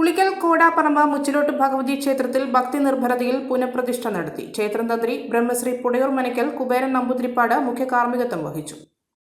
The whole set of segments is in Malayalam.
പുളിക്കൽ കോടാപ്പറമ്പ് മുച്ചിലോട്ട് ഭഗവതി ക്ഷേത്രത്തിൽ ഭക്തി നിർഭരതയിൽ പുനഃപ്രതിഷ്ഠ നടത്തി. ക്ഷേത്രം തന്ത്രി ബ്രഹ്മശ്രീ പുടയൂർ മനക്കൽ കുബേരൻ നമ്പൂതിരിപ്പാട് മുഖ്യ കാർമ്മികത്വം വഹിച്ചു.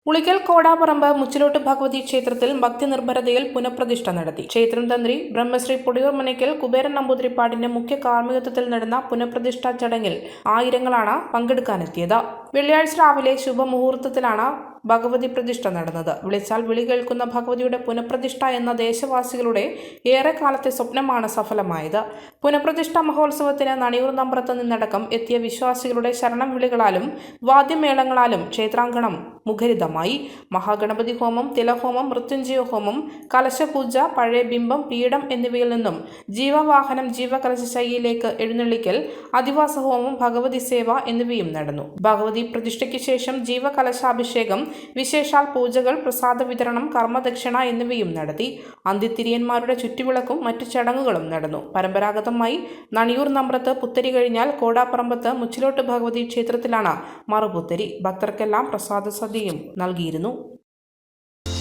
പുളിക്കൽ കോടാപ്പറമ്പ് മുച്ചിലോട്ട് ഭഗവതി ക്ഷേത്രത്തിൽ ഭക്തി നിർഭരതയിൽ പുനഃപ്രതിഷ്ഠ നടത്തി. ക്ഷേത്രം തന്ത്രി ബ്രഹ്മശ്രീ പുടിയൂർ മനയ്ക്കൽ കുബേരൻ നമ്പൂതിരിപ്പാടിന്റെ മുഖ്യ കാർമ്മികത്വത്തിൽ നടന്ന പുനഃപ്രതിഷ്ഠാ ചടങ്ങിൽ ആയിരങ്ങളാണ് പങ്കെടുക്കാനെത്തിയത്. വെള്ളിയാഴ്ച രാവിലെ ശുഭമുഹൂർത്തത്തിലാണ് ഭഗവതി പ്രതിഷ്ഠ നടന്നത്. വിളിച്ചാൽ വിളി കേൾക്കുന്ന ഭഗവതിയുടെ പുനഃപ്രതിഷ്ഠ എന്ന ദേശവാസികളുടെ ഏറെക്കാലത്തെ സ്വപ്നമാണ് സഫലമായത്. പുനഃപ്രതിഷ്ഠ മഹോത്സവത്തിന് നണിയൂർ നമ്പ്രത്ത് നിന്നടക്കം എത്തിയ വിശ്വാസികളുടെ ശരണം വിളികളാലും വാദ്യമേളങ്ങളാലും ക്ഷേത്രാങ്കണം മുഖരിതമായി. മഹാഗണപതി ഹോമം തിലഹോമം മൃത്യുഞ്ജയ ഹോമം കലശപൂജ പഴയ ബിംബം പീഠം എന്നിവയിൽ നിന്നും ജീവവാഹനം ജീവകലശശൈലിയിലേക്ക് എഴുന്നള്ളിക്കൽ അധിവാസ ഹോമം ഭഗവതി സേവ എന്നിവയും നടന്നു. ഭഗവതി പ്രതിഷ്ഠയ്ക്ക് ശേഷം ജീവകലശാഭിഷേകം വിശേഷാൽ പൂജകൾ പ്രസാദ വിതരണം കർമ്മദക്ഷിണ എന്നിവയും നടത്തി. അന്ത്യത്തിരിയന്മാരുടെ ചുറ്റുവിളക്കും മറ്റു ചടങ്ങുകളും നടന്നു. പരമ്പരാഗതമായി നണിയൂർ നമ്പ്രത്ത് പുത്തരി കഴിഞ്ഞാൽ കോടാപ്പറമ്പത്ത് മുച്ചിലോട്ട് ഭഗവതി ക്ഷേത്രത്തിലാണ് മറുപുത്തരി. ഭക്തർക്കെല്ലാം പ്രസാദ സദ്യയും നൽകിയിരുന്നു.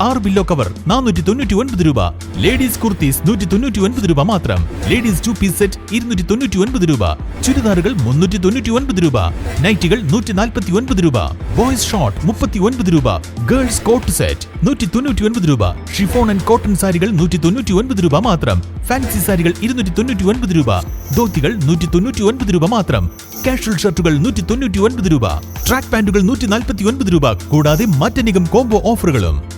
ആറ് പില്ലോ കവർ നാനൂറ്റി തൊണ്ണൂറ്റി ഒൻപത് രൂപ. ലേഡീസ് കുർത്തീസ് നൂറ്റി തൊണ്ണൂറ്റി ഒൻപത് രൂപ മാത്രം. ലേഡീസ് ടു പീസ് സെറ്റ് ഇരുന്നൂറ്റി തൊണ്ണൂറ്റി ഒൻപത് രൂപ. ചുരിദാറുകൾ മുന്നൂറ്റി തൊണ്ണൂറ്റി ഒൻപത് രൂപ. നൈറ്റികൾ നൂറ്റി നാൽപ്പത്തി ഒൻപത് രൂപ. ബോയ്സ് ഷോർട്ട് മുപ്പത്തി ഒൻപത് രൂപ. ഗേൾസ് കോട്ട് സെറ്റ് നൂറ്റി തൊണ്ണൂറ്റി ഒൻപത് രൂപ. ഷിഫോൺ ആൻഡ് കോട്ടൺ സാരികൾ നൂറ്റി തൊണ്ണൂറ്റി ഒൻപത് രൂപ മാത്രം. ഫാൻസി സാരികൾ ഇരുന്നൂറ്റി തൊണ്ണൂറ്റി ഒൻപത് രൂപ. ധോത്തികൾ നൂറ്റി തൊണ്ണൂറ്റി ഒൻപത് രൂപ മാത്രം. കാഷ്വൽ ഷർട്ടുകൾ നൂറ്റി തൊണ്ണൂറ്റി ഒൻപത് രൂപ. ട്രാക്ക് പാന്റുകൾ നൂറ്റി നാൽപ്പത്തി ഒൻപത് രൂപ. കൂടാതെ മറ്റനേകം കോംബോ ഓഫറുകളും